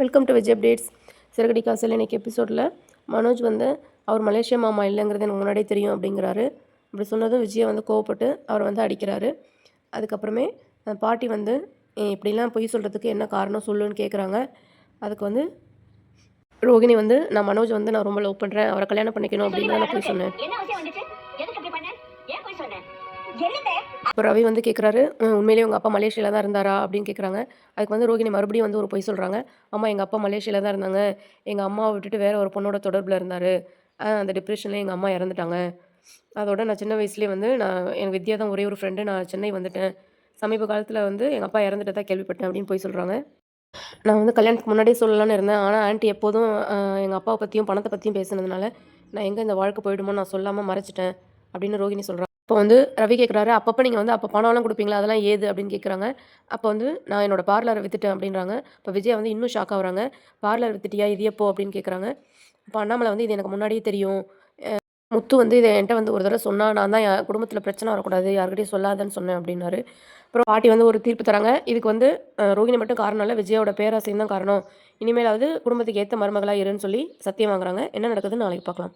Welcome to Vijay updates. சிறகடி காசல் இன்னைக்கு எபிசோடில் மனோஜ் வந்து அவர் மலேசியா மாமா இல்லைங்கிறது எனக்கு முன்னாடியே தெரியும் அப்படிங்கிறாரு. அப்படி சொன்னதும் விஜயை வந்து கோவப்பட்டு அவர் வந்து அடிக்கிறாரு. அதுக்கப்புறமே அந்த பாட்டி வந்து இப்படிலாம் பொய் சொல்கிறதுக்கு என்ன காரணம் சொல்லுன்னு கேட்குறாங்க அதுக்கு வந்து ரோகிணி வந்து நான் மனோஜ் வந்து நான் ரொம்ப லவ் பண்ணுறேன் அவரை கல்யாணம் பண்ணிக்கணும் அப்படின்னு தான் நான் போய் சொன்னேன். என்ன இப்போ ரவி வந்து கேட்குறாரு உண்மையிலேயே உங்கள் அப்பா மலேசியாவில் தான் இருந்தாரா? அப்படின்னு கேட்குறாங்க அதுக்கு வந்து ரோகிணி மறுபடியும் வந்து ஒரு பொய் சொல்கிறாங்க அம்மா எங்கள் அப்பா மலேசியாவில் தான் இருந்தாங்க. எங்கள் அம்மாவை விட்டுட்டு வேறு ஒரு பொண்ணோட தொடர்பில் இருந்தார். அந்த டிப்ரெஷனில் எங்கள் அம்மா இறந்துட்டாங்க. அதோட நான் சின்ன வயசுலேயே வந்து நான் எனக்கு வித்யா தான் ஒரே ஒரு ஃப்ரெண்டு நான் சென்னை வந்துட்டேன். சமீப காலத்தில் வந்து எங்கள் அப்பா இறந்துட்டதா கேள்விப்பட்டேன் அப்படின்னு போய் சொல்கிறாங்க நான் வந்து கல்யாணத்துக்கு முன்னாடியே சொல்லலான்னு இருந்தேன். ஆனால் ஆன்ட்டி எப்போதும் எங்கள் அப்பாவை பற்றியும் பணத்தை பற்றியும் பேசுனதுனால நான் எங்கே இந்த வாழ்க்கை போயிடுமோ நான் சொல்லாமல் மறைச்சிட்டேன் அப்படின்னு ரோகிணி சொல்கிறாங்க இப்போ வந்து ரவி கேட்குறாரு அப்பப்போ நீங்கள் வந்து அப்போ பணம்லாம் கொடுப்பீங்களா? அதெல்லாம் ஏது? அப்படின்னு கேட்குறாங்க அப்போ வந்து நான் என்னோட பார்லரை வித்துட்டேன் அப்படின்றாங்க. இப்போ விஜய் வந்து இன்னும் ஷாக் ஆகுறாங்க. பார்லர் வித்துட்டியா? இது எப்போ? அப்படின்னு கேட்குறாங்க இப்போ அண்ணாமலை வந்து இது எனக்கு முன்னாடியே தெரியும். முத்து வந்து இதை என்கிட்ட வந்து ஒரு தடவை சொன்னால் நான் தான் என் குடும்பத்தில் பிரச்சனை வரக்கூடாது. யாருக்கிட்டையும் சொல்லாதன்னு சொன்னேன் அப்படின்னாரு. அப்புறம் பாட்டி வந்து ஒரு தீர்ப்பு தராங்க. இதுக்கு வந்து ரோகிணி மட்டும் காரணம் இல்லை விஜயோட பேராசையும் தான் காரணம். இனிமேலாவது குடும்பத்துக்கு ஏற்ற மருமகளாக இருன்னு சொல்லி சத்தியம் வாங்குறாங்க. என்ன நடக்குதுன்னு நாளைக்கு பார்க்கலாம்